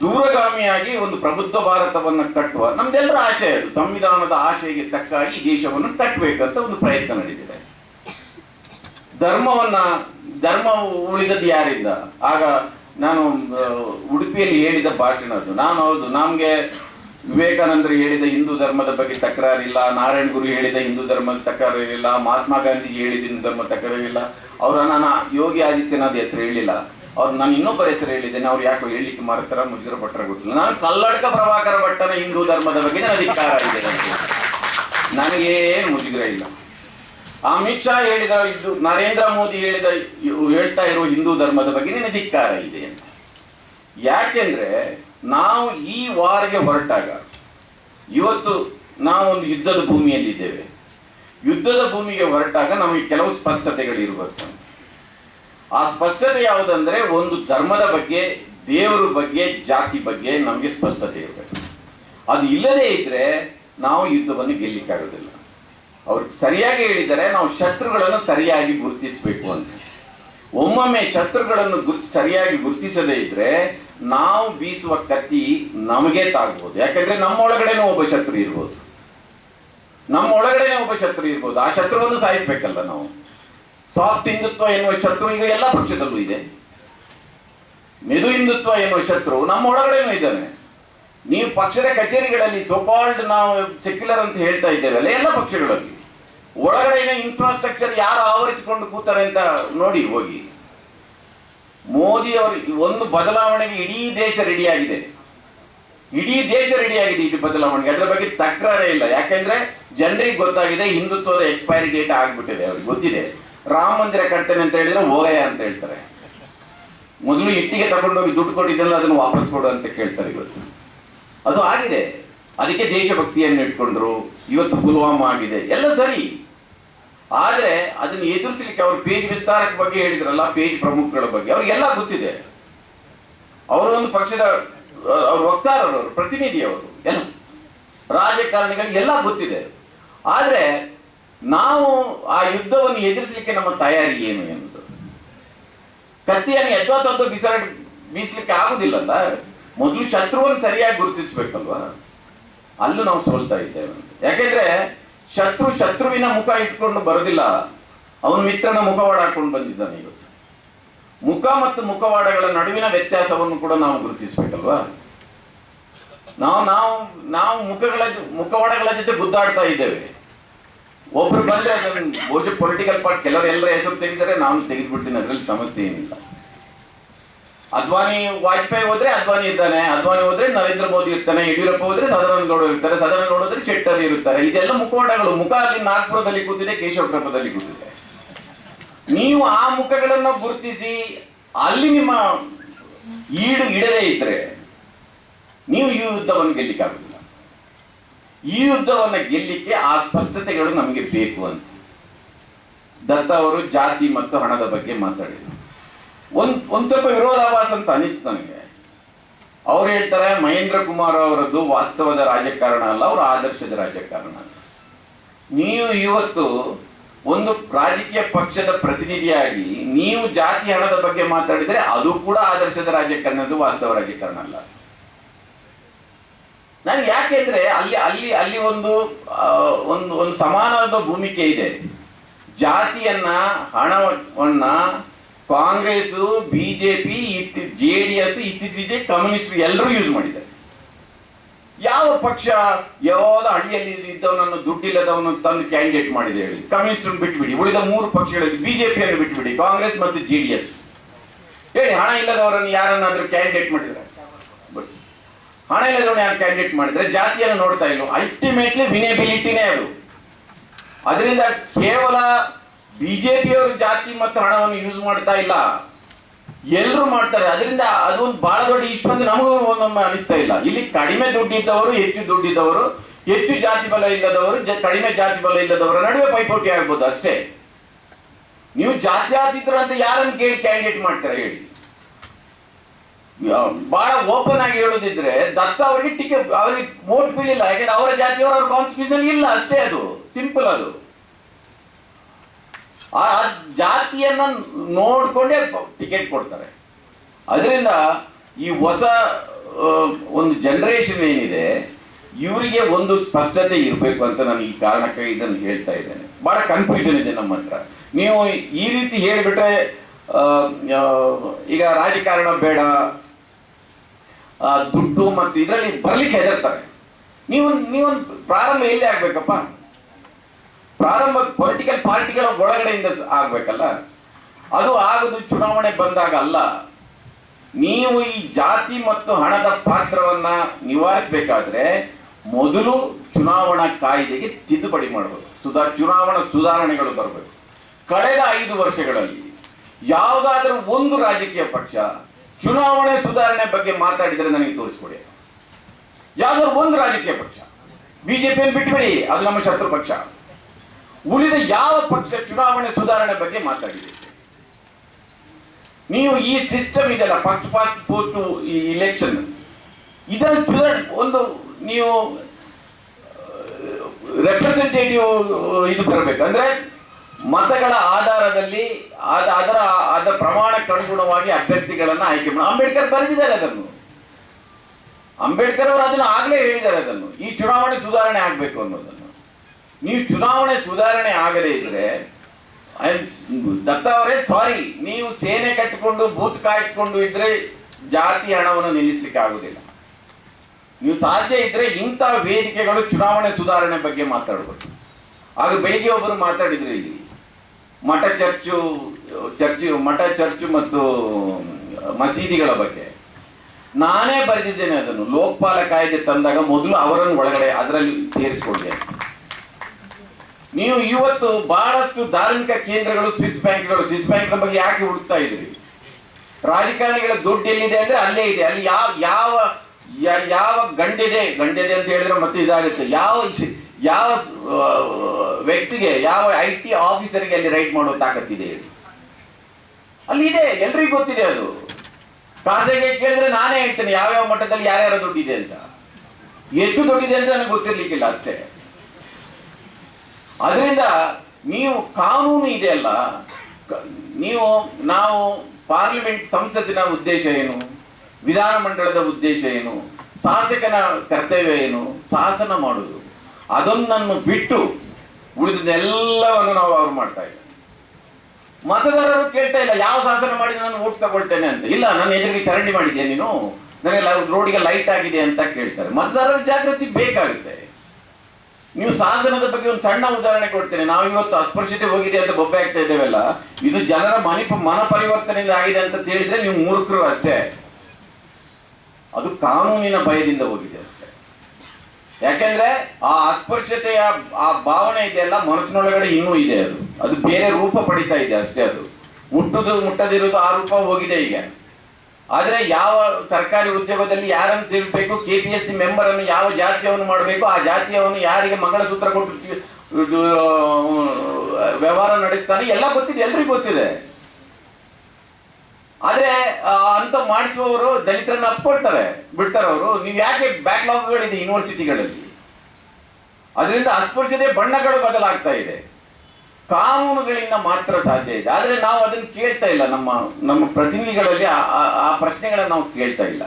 ದೂರಗಾಮಿಯಾಗಿ ಒಂದು ಪ್ರಬುದ್ಧ ಭಾರತವನ್ನು ಕಟ್ಟುವ ನಮ್ದೆಲ್ಲರ ಆಶಯ ಅದು. ಸಂವಿಧಾನದ ಆಶಯಕ್ಕೆ ತಕ್ಕಾಗಿ ದೇಶವನ್ನು ಕಟ್ಟಬೇಕಂತ ಒಂದು ಪ್ರಯತ್ನ ನಡೆದಿದೆ. ಧರ್ಮವನ್ನ, ಧರ್ಮ ಉಳಿಸದು ಯಾರಿಂದ? ಆಗ ನಾನು ಉಡುಪಿಯಲ್ಲಿ ಹೇಳಿದ ಭಾಷಣ ಅದು. ನಾನು ಹೌದು, ನಮ್ಗೆ ವಿವೇಕಾನಂದರು ಹೇಳಿದ ಹಿಂದೂ ಧರ್ಮದ ಬಗ್ಗೆ ತಕರಾರಿಲ್ಲ, ನಾರಾಯಣ ಗುರು ಹೇಳಿದ ಹಿಂದೂ ಧರ್ಮದ ತಕರಾರಿಲ್ಲ ಮಹಾತ್ಮ ಗಾಂಧಿ ಹೇಳಿದ ಹಿಂದೂ ಧರ್ಮ ತಕರಾರಿಲ್ಲ ಅವರ ನಾನು ಯೋಗಿ ಆದಿತ್ಯನಾಥ್ ಹೆಸರು ಹೇಳಿಲ್ಲ. ಅವ್ರು ನಾನು ಇನ್ನೊಬ್ಬರ ಹೆಸರು ಹೇಳಿದ್ದೇನೆ, ಅವ್ರು ಯಾಕೋ ಹೇಳಲಿಕ್ಕೆ ಮರತರ ಮುಜುಗರ ಭಟ್ರ ಗೊತ್ತಿಲ್ಲ. ನಾನು ಕಲ್ಲಡ್ಕ ಪ್ರಭಾಕರ ಭಟ್ಟನ ಹಿಂದೂ ಧರ್ಮದ ಬಗ್ಗೆ ನನ್ನ ಅಧಿಕಾರ ಇದೆ ನನಗೆ. ಮುಜುಗರ ಇಲ್ಲ. ಅಮಿತ್ ಶಾ ಹೇಳಿದ ಇದು, ನರೇಂದ್ರ ಮೋದಿ ಹೇಳಿದ ಹೇಳ್ತಾ ಇರೋ ಹಿಂದೂ ಧರ್ಮದ ಬಗ್ಗೆ ನಿನ್ನ ಧಿಕ್ಕಾರ ಇದೆ ಯಾಕೆಂದ್ರೆ ನಾವು ಈ ವಾರ್ಗೆ ಹೊರಟಾಗ, ಇವತ್ತು ನಾವು ಒಂದು ಯುದ್ಧದ ಭೂಮಿಯಲ್ಲಿದ್ದೇವೆ. ಯುದ್ಧದ ಭೂಮಿಗೆ ಹೊರಟಾಗ ನಮಗೆ ಕೆಲವು ಸ್ಪಷ್ಟತೆಗಳಿರ್ಬೇಕು ಆ ಸ್ಪಷ್ಟತೆ ಯಾವುದಂದ್ರೆ, ಒಂದು ಧರ್ಮದ ಬಗ್ಗೆ, ದೇವರ ಬಗ್ಗೆ, ಜಾತಿ ಬಗ್ಗೆ ನಮಗೆ ಸ್ಪಷ್ಟತೆ ಇರಬೇಕು. ಅದು ಇಲ್ಲದೇ ಇದ್ರೆ ನಾವು ಯುದ್ಧವನ್ನು ಗೆಲ್ಲಿಕ್ಕಾಗೋದಿಲ್ಲ. ಅವ್ರು ಸರಿಯಾಗಿ ಹೇಳಿದರೆ ನಾವು ಶತ್ರುಗಳನ್ನು ಸರಿಯಾಗಿ ಗುರುತಿಸಬೇಕು ಅಂತ. ಒಮ್ಮೊಮ್ಮೆ ಶತ್ರುಗಳನ್ನು ಗುರು, ಸರಿಯಾಗಿ ಗುರುತಿಸದೇ ಇದ್ರೆ ನಾವು ಬೀಸುವ ಕತ್ತಿ ನಮಗೆ ತಾಗ್ಬೋದು. ಯಾಕಂದ್ರೆ ನಮ್ಮ ಒಳಗಡೆನೂ ಒಬ್ಬ ಶತ್ರು ಇರ್ಬೋದು. ನಮ್ಮ ಒಳಗಡೆನೆ ಒಬ್ಬ ಶತ್ರು ಇರ್ಬೋದು. ಆ ಶತ್ರುವನ್ನು ಸಾಯಿಸ್ಬೇಕಲ್ಲ ನಾವು. ಸಾಫ್ಟ್ ಹಿಂದುತ್ವ ಎನ್ನುವ ಶತ್ರು ಈಗ ಎಲ್ಲ ಪಕ್ಷದಲ್ಲೂ ಇದೆ. ಮೆದು ಹಿಂದುತ್ವ ಎನ್ನುವ ಶತ್ರು ನಮ್ಮ ಒಳಗಡೆನೂ ಇದ್ದಾನೆ. ನೀವು ಪಕ್ಷದ ಕಚೇರಿಗಳಲ್ಲಿ ಸೋಕಾಲ್ಡ್ ನಾವು ಸೆಕ್ಯುಲರ್ ಅಂತ ಹೇಳ್ತಾ ಇದ್ದೇವಲ್ಲ ಎಲ್ಲ ಪಕ್ಷಗಳಲ್ಲಿ. ಒಳಗಡೆ ಇನ್ಫ್ರಾಸ್ಟ್ರಕ್ಚರ್ ಯಾರು ಆವರಿಸಿಕೊಂಡು ಕೂತಾರೆ ಅಂತ ನೋಡಿ ಹೋಗಿ. ಮೋದಿ ಅವರು ಒಂದು ಬದಲಾವಣೆಗೆ ಇಡೀ ದೇಶ ರೆಡಿಯಾಗಿದೆ. ಇಡೀ ದೇಶ ರೆಡಿಯಾಗಿದೆ ಇಡೀ ಬದಲಾವಣೆಗೆ. ಅದರ ಬಗ್ಗೆ ತಕರಾರೇ ಇಲ್ಲ. ಯಾಕೆಂದ್ರೆ ಜನರಿಗೆ ಗೊತ್ತಾಗಿದೆ ಹಿಂದುತ್ವದ ಎಕ್ಸ್ಪೈರಿ ಡೇಟ್ ಆಗ್ಬಿಟ್ಟಿದೆ ಅವ್ರಿಗೆ. ಗೊತ್ತಿದೆ. ರಾಮ ಮಂದಿರ ಕಟ್ತೇನೆ ಅಂತ ಹೇಳಿದ್ರೆ ಹೋಗಯ ಅಂತ ಹೇಳ್ತಾರೆ. ಮೊದಲು ಇಟ್ಟಿಗೆ ತಗೊಂಡೋಗಿ ದುಡ್ಡು ಕೊಟ್ಟಿದ್ದೆಲ್ಲ ಅದನ್ನು ವಾಪಸ್ ಕೊಡು ಅಂತ ಕೇಳ್ತಾರೆ ಇವತ್ತು. ಅದು ಆಗಿದೆ. ಅದಕ್ಕೆ ದೇಶಭಕ್ತಿಯನ್ನು ಇಟ್ಕೊಂಡ್ರು. ಇವತ್ತು ಪುಲ್ವಾಮಾ ಆಗಿದೆ. ಎಲ್ಲ ಸರಿ. ಆದ್ರೆ ಅದನ್ನ ಎದುರಿಸಲಿಕ್ಕೆ ಅವರು ಪೇಜ್ ವಿಸ್ತಾರಕ ಬಗ್ಗೆ ಹೇಳಿದ್ರಲ್ಲ, ಪೇಜ್ ಪ್ರಮುಖಗಳ ಬಗ್ಗೆ. ಅವ್ರಿಗೆಲ್ಲ ಗೊತ್ತಿದೆ. ಅವರು ಒಂದು ಪಕ್ಷದ, ಅವ್ರ ವಕ್ತಾರರು ಪ್ರತಿನಿಧಿ ಅವರು, ಎಲ್ಲ. ರಾಜಕಾರಣಿಗಳಿಗೆ ಎಲ್ಲ ಗೊತ್ತಿದೆ. ಆದ್ರೆ ನಾವು ಆ ಯುದ್ಧವನ್ನು ಎದುರಿಸಲಿಕ್ಕೆ ನಮ್ಮ ತಯಾರಿ ಏನು ಎಂದು. ಕತ್ತಿಯನ್ನು ಎದ್ವಾ ತಂದು ಬಿಸಾಡಿ, ಬೀಸ್ಲಿಕ್ಕೆ ಆಗುದಿಲ್ಲಲ್ಲ. ಮೊದಲು ಶತ್ರುವನ್ನು ಸರಿಯಾಗಿ ಗುರುತಿಸ್ಬೇಕಲ್ವಾ? ಅಲ್ಲೂ ನಾವು ಸೋಲ್ತಾ ಇದ್ದೇವೆ ಯಾಕೆಂದ್ರೆ ಶತ್ರು ಶತ್ರುವಿನ ಮುಖ ಇಟ್ಕೊಂಡು ಬರೋದಿಲ್ಲ. ಅವನು ಮಿತ್ರನ ಮುಖವಾಡ ಹಾಕೊಂಡು ಬಂದಿದ್ದಾನೆ ಇವತ್ತು. ಮುಖ ಮತ್ತು ಮುಖವಾಡಗಳ ನಡುವಿನ ವ್ಯತ್ಯಾಸವನ್ನು ಕೂಡ ನಾವು ಗುರುತಿಸ್ಬೇಕಲ್ವಾ? ನಾವು ನಾವು ನಾವು ಮುಖಗಳ ಮುಖವಾಡಗಳ ಜೊತೆ ಗುದ್ದಾಡ್ತಾ ಇದ್ದೇವೆ. ಒಬ್ರು ಬಂದ್ರೆ ಅದನ್ನು ಪೊಲಿಟಿಕಲ್ ಪಾರ್ಟ್ ಕೆಲವರು ಎಲ್ಲರ ಹೆಸರು ತೆಗಿತಾರೆ ನಾನು ತೆಗೆದ್ಬಿಡ್ತೀನಿ, ಅದರಲ್ಲಿ ಸಮಸ್ಯೆ ಏನಿಲ್ಲ. ಅದ್ವಾನಿ ವಾಜಪೇಯಿ ಹೋದ್ರೆ ಅದ್ವಾನಿ ಇದ್ದಾನೆ ಅದ್ವಾನಿ ಹೋದ್ರೆ ನರೇಂದ್ರ ಮೋದಿ ಇರ್ತಾನೆ, ಯಡಿಯೂರಪ್ಪ ಹೋದ್ರೆ ಸದಾನಂದ ಇರ್ತಾರೆ, ಸದಾನಂದ ಗೌಡ ಹೋದ್ರೆ ಶೆಟ್ಟರ್ ಇರುತ್ತಾರೆ. ಇದೆಲ್ಲ ಮುಖವಾಡಗಳು. ಮುಖ ಅಲ್ಲಿ ನಾಗ್ಪುರದಲ್ಲಿ ಕೂತಿದೆ ಕೇಶವಕಪ್ಪದಲ್ಲಿ ಕೂತಿದೆ. ನೀವು ಆ ಮುಖಗಳನ್ನು ಗುರುತಿಸಿ ಅಲ್ಲಿ ನಿಮ್ಮ ಈಡು ಇಡದೇ ಇದ್ರೆ ನೀವು ಈ ಯುದ್ಧವನ್ನು ಗೆಲ್ಲಿಕ್ಕಾಗುದಿಲ್ಲ. ಈ ಯುದ್ಧವನ್ನು ಗೆಲ್ಲಿಕ್ಕೆ ಆ ಸ್ಪಷ್ಟತೆಗಳು ನಮಗೆ ಬೇಕು ಅಂತ. ದತ್ತ ಅವರು ಜಾತಿ ಮತ್ತು ಹಣದ ಬಗ್ಗೆ ಮಾತಾಡಿದರು. ಒಂದ್ ಒಂದ್ ಸ್ವಲ್ಪ ವಿರೋಧಾಭಾಸ ಅಂತ ಅನಿಸ್ತು ನನಗೆ. ಅವ್ರು ಹೇಳ್ತಾರೆ, ಮಹೇಂದ್ರ ಕುಮಾರ್ ಅವರದ್ದು ವಾಸ್ತವದ ರಾಜಕಾರಣ ಅಲ್ಲ, ಅವರ ಆದರ್ಶದ ರಾಜಕಾರಣ ನೀವು ಇವತ್ತು ಒಂದು ರಾಜಕೀಯ ಪಕ್ಷದ ಪ್ರತಿನಿಧಿಯಾಗಿ ನೀವು ಜಾತಿ ಹಣದ ಬಗ್ಗೆ ಮಾತಾಡಿದ್ರೆ ಅದು ಕೂಡ ಆದರ್ಶದ ರಾಜಕಾರಣದ್ದು, ವಾಸ್ತವ ರಾಜಕಾರಣ ಅಲ್ಲ. ನಾನು ಯಾಕೆಂದ್ರೆ ಅಲ್ಲಿ ಅಲ್ಲಿ ಅಲ್ಲಿ ಒಂದು ಒಂದು ಒಂದು ಸಮಾನದ ಭೂಮಿಕೆ ಇದೆ. ಜಾತಿಯನ್ನ, ಹಣವನ್ನ Congress BJP J D S, ಇತ್ತೀಚೆಗೆ ಕಮ್ಯುನಿಸ್ಟ್ ಎಲ್ಲರೂ ಯೂಸ್ ಮಾಡಿದ್ದಾರೆ. ಯಾವ ಪಕ್ಷ ಯಾವ್ದು ಹಳ್ಳಿಯಲ್ಲಿ ಇದ್ದವನನ್ನು ದುಡ್ಡಿಲ್ಲದವನು ತಂದು ಕ್ಯಾಂಡಿಡೇಟ್ ಮಾಡಿದೆ ಹೇಳಿ. ಕಮ್ಯುನಿಸ್ಟ್ ಬಿಟ್ಬಿಡಿ. ಉಳಿದ ಮೂರು ಪಕ್ಷಗಳಲ್ಲಿ ಬಿಜೆಪಿಯನ್ನು ಬಿಟ್ಬಿಡಿ. ಕಾಂಗ್ರೆಸ್ ಮತ್ತು ಜೆ ಡಿ ಎಸ್. ಹೇಳಿ, ಹಣ ಇಲ್ಲದವರನ್ನು ಯಾರನ್ನಾದ್ರೂ ಕ್ಯಾಂಡಿಡೇಟ್ ಮಾಡಿದ್ರೆ? ಹಣ ಇಲ್ಲದವನು ಯಾರು ಕ್ಯಾಂಡಿಡೇಟ್ ಮಾಡಿದ್ರೆ? ಜಾತಿಯನ್ನು ನೋಡ್ತಾ ಇಲ್ಲ ಅಲ್ಟಿಮೇಟ್ಲಿ ವಿನೇಬಿಲಿಟಿನೇ ಅದು. ಅದರಿಂದ ಕೇವಲ ಬಿಜೆಪಿಯವರು ಜಾತಿ ಮತ್ತು ಹಣವನ್ನು ಯೂಸ್ ಮಾಡ್ತಾ ಇಲ್ಲ. ಎಲ್ಲರೂ ಮಾಡ್ತಾರೆ. ಅದರಿಂದ ಅದೊಂದು ಬಹಳ ದೊಡ್ಡ ಇಶ್ಯೂ ಅಂದ್ರೆ ನಮಗೂ ಒಂದೊಮ್ಮೆ ಅನಿಸ್ತಾ ಇಲ್ಲ. ಇಲ್ಲಿ ಕಡಿಮೆ ದುಡ್ಡಿದ್ದವರು, ಹೆಚ್ಚು ದುಡ್ಡಿದ್ದವರು, ಹೆಚ್ಚು ಜಾತಿ ಬಲ ಇಲ್ಲದವರು ಕಡಿಮೆ ಜಾತಿ ಬಲ ಇಲ್ಲದವರ ನಡುವೆ ಪೈಪೋಟಿ ಆಗ್ಬೋದು ಅಷ್ಟೇ. ನೀವು ಜಾತ್ಯಾತೀತರ ಅಂತ ಯಾರನ್ನು ಕೇಳಿ ಕ್ಯಾಂಡಿಡೇಟ್ ಮಾಡ್ತಾರೆ ಹೇಳಿ. ಬಹಳ ಓಪನ್ ಆಗಿ ಹೇಳೋದಿದ್ರೆ ದತ್ತ ಅವರಿಗೆ ಟಿಕೆಟ್ ಅವರಿಗೆ ವೋಟ್ ಬೀಳಿಲ್ಲ. ಯಾಕಂದ್ರೆ ಅವರ ಜಾತಿಯವರು ಅವ್ರ ಕಾನ್ಸ್ಟಿಟ್ಯೂಷನ್ ಇಲ್ಲ ಅಷ್ಟೇ ಅದು. ಸಿಂಪಲ್ ಅದು. ಆ ಜಾತಿಯನ್ನ ನೋಡ್ಕೊಂಡೇ ಟಿಕೆಟ್ ಕೊಡ್ತಾರೆ. ಅದರಿಂದ ಈ ಹೊಸ ಒಂದು ಜನರೇಷನ್ ಏನಿದೆ, ಇವರಿಗೆ ಒಂದು ಸ್ಪಷ್ಟತೆ ಇರಬೇಕು ಅಂತ ನಾನು ಈ ಕಾರಣಕ್ಕೆ ಇದನ್ನು ಹೇಳ್ತಾ ಇದ್ದೇನೆ. ಬಹಳ ಕನ್ಫ್ಯೂಷನ್ ಇದೆ ನಮ್ಮ ಹತ್ರ. ನೀವು ಈ ರೀತಿ ಹೇಳಿಬಿಟ್ರೆ ಈಗ ರಾಜಕಾರಣ ಬೇಡ. ದುಡ್ಡು ಮತ್ತು ಇದರಲ್ಲಿ ಬರ್ಲಿಕ್ಕೆ ಹೆದರ್ತಾರೆ. ನೀವು, ನೀವೊಂದು ಪ್ರಾರಂಭ ಎಲ್ಲಿ ಆಗ್ಬೇಕಪ್ಪ. ಪ್ರಾರಂಭ ಪೊಲಿಟಿಕಲ್ ಪಾರ್ಟಿಗಳ ಒಳಗಡೆಯಿಂದ ಆಗ್ಬೇಕಲ್ಲ? ಅದು ಆಗದು ಚುನಾವಣೆ ಬಂದಾಗ ಅಲ್ಲ. ನೀವು ಈ ಜಾತಿ ಮತ್ತು ಹಣದ ಪಾತ್ರವನ್ನ ನಿವಾರಿಸಬೇಕಾದ್ರೆ ಮೊದಲು ಚುನಾವಣಾ ಕಾಯ್ದೆಗೆ ತಿದ್ದುಪಡಿ ಮಾಡಬೇಕು. ಸುಧಾ, ಚುನಾವಣಾ ಸುಧಾರಣೆಗಳು ಬರಬೇಕು. ಕಳೆದ ಐದು ವರ್ಷಗಳಲ್ಲಿ ಯಾವುದಾದ್ರೂ ಒಂದು ರಾಜಕೀಯ ಪಕ್ಷ ಚುನಾವಣೆ ಸುಧಾರಣೆ ಬಗ್ಗೆ ಮಾತಾಡಿದರೆ ನನಗೆ ತೋರಿಸ್ಕೊಡಿ. ಯಾವ್ದಾದ್ರು ಒಂದು ರಾಜಕೀಯ ಪಕ್ಷ. ಬಿಜೆಪಿಯನ್ನು ಬಿಟ್ಬಿಡಿ, ಅದು ನಮ್ಮ ಶತ್ರು ಪಕ್ಷ. ಉಳಿದ ಯಾವ ಪಕ್ಷ ಚುನಾವಣೆ ಸುಧಾರಣೆ ಬಗ್ಗೆ ಮಾತಾಡಿದೆ? ನೀವು ಈ ಸಿಸ್ಟಮ್ ಇದೆಲ್ಲ ಫಸ್ಟ್ ಫಾಸ್ಟ್ ಪೋಸ್ಟ್ ಈ ಇಲೆಕ್ಷನ್ ಇದರ ಸುಧಾರಣೆ, ಒಂದು ನೀವು ರೆಪ್ರೆಸೆಂಟೇಟಿವ್ ಇದು ಬರಬೇಕು ಅಂದ್ರೆ ಮತಗಳ ಆಧಾರದಲ್ಲಿ, ಅದ, ಅದರ ಅದರ ಪ್ರಮಾಣಕ್ಕೆ ಅನುಗುಣವಾಗಿ ಅಭ್ಯರ್ಥಿಗಳನ್ನು ಆಯ್ಕೆ ಮಾಡಿ. ಅಂಬೇಡ್ಕರ್ ಬರೆದಿದ್ದಾರೆ ಅದನ್ನು. ಅಂಬೇಡ್ಕರ್ ಅವರು ಅದನ್ನು ಆಗ್ಲೇ ಹೇಳಿದ್ದಾರೆ ಅದನ್ನು. ಈ ಚುನಾವಣೆ ಸುಧಾರಣೆ ಆಗ್ಬೇಕು ಅನ್ನೋದನ್ನು. ನೀವು ಚುನಾವಣೆ ಸುಧಾರಣೆ ಆಗದೇ ಇದ್ರೆ ದತ್ತ ಅವರೇ ಸಾರಿ, ನೀವು ಸೇನೆ ಕಟ್ಟಿಕೊಂಡು ಬೂತ್ ಕಾಯ್ಕೊಂಡು ಇದ್ರೆ ಜಾತಿ ಹಣವನ್ನು ನಿಲ್ಲಿಸ್ಲಿಕ್ಕೆ ಆಗುದಿಲ್ಲ. ನೀವು ಸಾಧ್ಯ ಇದ್ರೆ ಇಂಥ ವೇದಿಕೆಗಳು ಚುನಾವಣೆ ಸುಧಾರಣೆ ಬಗ್ಗೆ ಮಾತಾಡಬೇಕು ಆಗ ಬೆಳಿಗ್ಗೆ ಒಬ್ಬರು ಮಾತಾಡಿದ್ರು ಇಲ್ಲಿ. ಮಠ ಚರ್ಚು ಚರ್ಚು, ಮಠ ಚರ್ಚು ಮತ್ತು ಮಸೀದಿಗಳ ಬಗ್ಗೆ. ನಾನೇ ಬರೆದಿದ್ದೇನೆ ಅದನ್ನು. ಲೋಕಪಾಲ ಕಾಯ್ದೆ ತಂದಾಗ ಮೊದಲು ಅವರನ್ನು ಒಳಗಡೆ ಅದರಲ್ಲಿ ಸೇರಿಸಿಕೊಂಡೆ. ನೀವು ಇವತ್ತು ಬಹಳಷ್ಟು ಧಾರ್ಮಿಕ ಕೇಂದ್ರಗಳು ಸ್ವಿಸ್ ಬ್ಯಾಂಕ್ಗಳು ಸ್ವಿಸ್ ಬ್ಯಾಂಕ್ ಬಗ್ಗೆ ಯಾಕೆ ಹುಡುಕ್ತಾ ಇದ್ರಿ ರಾಜಕಾರಣಿಗಳ ದುಡ್ಡು ಎಲ್ಲಿದೆ ಅಂದ್ರೆ ಅಲ್ಲೇ ಇದೆ. ಅಲ್ಲಿ ಯಾವ ಯಾವ ಯಾವ ಗಂಡಿದೆ ಗಂಡಿದೆ ಅಂತ ಹೇಳಿದ್ರೆ ಮತ್ತೆ ಇದಾಗುತ್ತೆ. ಯಾವ ಯಾವ ವ್ಯಕ್ತಿಗೆ, ಯಾವ ಐ ಟಿ ಆಫೀಸರ್ಗೆ ಅಲ್ಲಿ ರೈಟ್ ಮಾಡೋ ತಾಕತ್ತಿದೆ ಅಲ್ಲಿ ಇದೆ, ಎಲ್ರಿಗೂ ಗೊತ್ತಿದೆ ಅದು. ಖಾಸಗಿ ಕೇಳಿದ್ರೆ ನಾನೇ ಹೇಳ್ತೇನೆ, ಯಾವ್ಯಾವ ಮಟ್ಟದಲ್ಲಿ ಯಾರ್ಯಾರ ದುಡ್ಡಿದೆ ಅಂತ. ಎಷ್ಟು ದುಡ್ಡಿದೆ ಅಂತ ನನಗೆ ಗೊತ್ತಿರ್ಲಿಕ್ಕಿಲ್ಲ ಅಷ್ಟೇ. ಅದರಿಂದ ನೀವು ಕಾನೂನು ಇದೆಯಲ್ಲ ಅಲ್ಲ. ನೀವು, ನಾವು ಪಾರ್ಲಿಮೆಂಟ್ ಸಂಸತ್ತಿನ ಉದ್ದೇಶ ಏನು? ವಿಧಾನಮಂಡಲದ ಉದ್ದೇಶ ಏನು? ಶಾಸಕನ ಕರ್ತವ್ಯ ಏನು? ಶಾಸನ ಮಾಡುವುದು. ಅದನ್ನನ್ನು ಬಿಟ್ಟು ಉಳಿದನ್ನೆಲ್ಲವನ್ನು ನಾವು ಅವ್ರು ಮಾಡ್ತಾ ಇದ್ದೇವೆ ಮತದಾರರು ಕೇಳ್ತಾ ಇಲ್ಲ, ಯಾವ ಶಾಸನ ಮಾಡಿ ನಾನು ಓಟ್ ತಗೊಳ್ತೇನೆ ಅಂತ. ಇಲ್ಲ, ನನ್ನ ಎದುರಿಗೆ ಚರಂಡಿ ಮಾಡಿದ್ಯಾ ನೀನು? ನನಗೆ ರೋಡಿಗೆ ಲೈಟ್ ಆಗಿದೆ ಅಂತ ಕೇಳ್ತಾರೆ. ಮತದಾರರ ಜಾಗೃತಿ ಬೇಕಾಗುತ್ತೆ. ನೀವು ಸಾಧನದ ಬಗ್ಗೆ ಒಂದು ಸಣ್ಣ ಉದಾಹರಣೆ ಕೊಡ್ತೇನೆ. ನಾವು ಇವತ್ತು ಅಸ್ಪೃಶ್ಯತೆ ಹೋಗಿದೆ ಅಂತ ಬೊಬ್ಬೆ ಆಗ್ತಾ ಇದ್ದೇವಲ್ಲ, ಇದು ಜನರ ಮನಿ ಮನ ಪರಿವರ್ತನೆಯಿಂದ ಆಗಿದೆ ಅಂತ ಹೇಳಿದ್ರೆ ನೀವು ಮೂರ್ಖರು ಅಷ್ಟೇ. ಅದು ಕಾನೂನಿನ ಭಯದಿಂದ ಹೋಗಿದೆ ಅಷ್ಟೇ. ಯಾಕೆಂದ್ರೆ ಆ ಅಸ್ಪೃಶ್ಯತೆಯ ಆ ಭಾವನೆ ಇದೆಯಲ್ಲ ಮನಸ್ಸಿನೊಳಗಡೆ ಇನ್ನೂ ಇದೆ ಅದು. ಅದು ಬೇರೆ ರೂಪ ಪಡಿತಾ ಇದೆ ಅಷ್ಟೇ ಅದು. ಮುಟ್ಟುದು, ಮುಟ್ಟದಿರುವುದು ಆ ರೂಪ ಹೋಗಿದೆ ಈಗ. ಆದ್ರೆ ಯಾವ ಸರ್ಕಾರಿ ಉದ್ಯೋಗದಲ್ಲಿ ಯಾರನ್ನು ಸೇರಿಸಬೇಕು K P S C member ಅನ್ನು ಯಾವ ಜಾತಿಯವನು ಮಾಡಬೇಕು? ಆ ಜಾತಿಯವನು ಯಾರಿಗೆ ಮಂಗಳಸೂತ್ರ ಕೊಟ್ಟು ವ್ಯವಹಾರ ನಡೆಸ್ತಾನೆ ಎಲ್ಲ ಗೊತ್ತಿದೆ, ಎಲ್ರಿಗೂ ಗೊತ್ತಿದೆ. ಆದ್ರೆ ಅಂತ ಮಾಡಿಸುವವರು ದಲಿತರನ್ನ ಅಪ್ಕೊಳ್ತಾರೆ ಬಿಡ್ತಾರೆ ಅವರು. ನೀವು ಯಾಕೆ ಬ್ಯಾಕ್ಲಾಗ್ಗಳಿದೆ ಯೂನಿವರ್ಸಿಟಿಗಳಲ್ಲಿ ಅದರಿಂದ ಅಸ್ಪೃಶ್ಯತೆ, ಬಣ್ಣಗಳು ಬದಲಾಗ್ತಾ ಇದೆ. ಕಾನೂನುಗಳಿಂದ ಮಾತ್ರ ಸಾಧ್ಯ ಇದೆ. ಆದರೆ ನಾವು ಅದನ್ನು ಕೇಳ್ತಾ ಇಲ್ಲ. ನಮ್ಮ ನಮ್ಮ ಪ್ರತಿನಿಧಿಗಳಲ್ಲಿ ಆ- ಪ್ರಶ್ನೆಗಳನ್ನ ನಾವು ಕೇಳ್ತಾ ಇಲ್ಲ.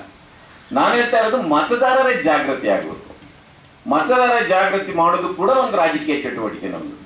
ನಾನು ಹೇಳ್ತಾ ಇರೋದು ಮತದಾರರ ಜಾಗೃತಿ ಆಗುವುದು ಮತದಾರರ ಜಾಗೃತಿ ಮಾಡೋದು ಕೂಡ ಒಂದು ರಾಜಕೀಯ ಚಟುವಟಿಕೆ ನಮ್ದು.